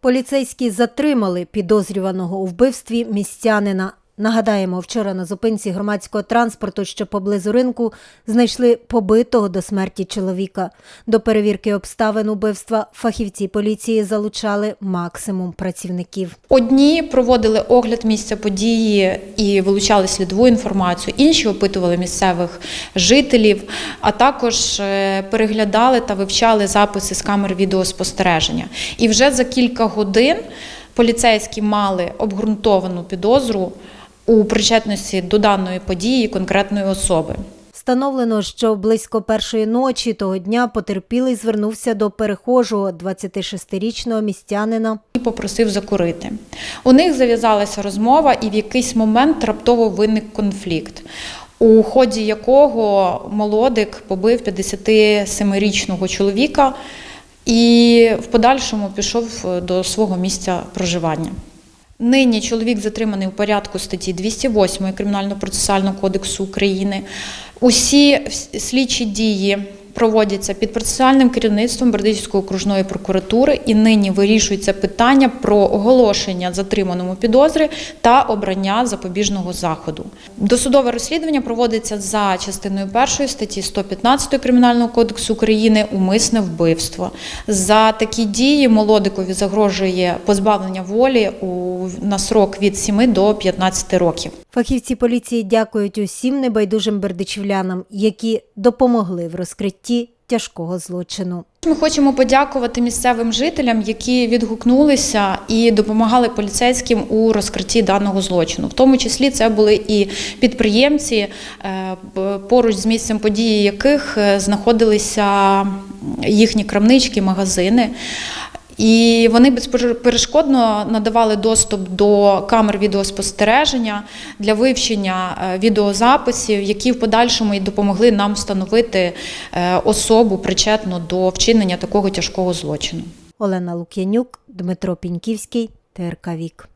Поліцейські затримали підозрюваного у вбивстві містянина. Нагадаємо, вчора на зупинці громадського транспорту, що поблизу ринку, знайшли побитого до смерті чоловіка. До перевірки обставин убивства фахівці поліції залучали максимум працівників. Одні проводили огляд місця події і вилучали слідову інформацію, інші опитували місцевих жителів, а також е, переглядали та вивчали записи з камер відеоспостереження. І вже за кілька годин поліцейські мали обґрунтовану підозру у причетності до даної події конкретної особи. Встановлено, що близько першої ночі того дня потерпілий звернувся до перехожого 26-річного містянина. і попросив закурити. У них зав'язалася розмова, і в якийсь момент раптово виник конфлікт, у ході якого молодик побив 57-річного чоловіка і в подальшому пішов до свого місця проживання. Нині чоловік затриманий у порядку статті 208 Кримінально-процесуального кодексу України. Усі слідчі дії проводяться під процесуальним керівництвом Бердичівської окружної прокуратури і нині вирішується питання про оголошення затриманому підозри та обрання запобіжного заходу. Досудове розслідування проводиться за частиною першої статті 115 Кримінального кодексу України умисне вбивство. За такі дії молодикові загрожує позбавлення волі на срок від 7 до 15 років. Фахівці поліції дякують усім небайдужим бердичівлянам, які допомогли в розкритті тяжкого злочину. Ми хочемо подякувати місцевим жителям, які відгукнулися і допомагали поліцейським у розкритті даного злочину. В тому числі це були і підприємці, е, поруч з місцем події яких е, знаходилися їхні крамнички, магазини. І вони безперешкодно надавали доступ до камер відеоспостереження для вивчення е, відеозаписів, які в подальшому і допомогли нам встановити е, особу причетну до вчинення такого тяжкого злочину. Олена Лук'янюк, Дмитро Піньківський, ТРК Вік.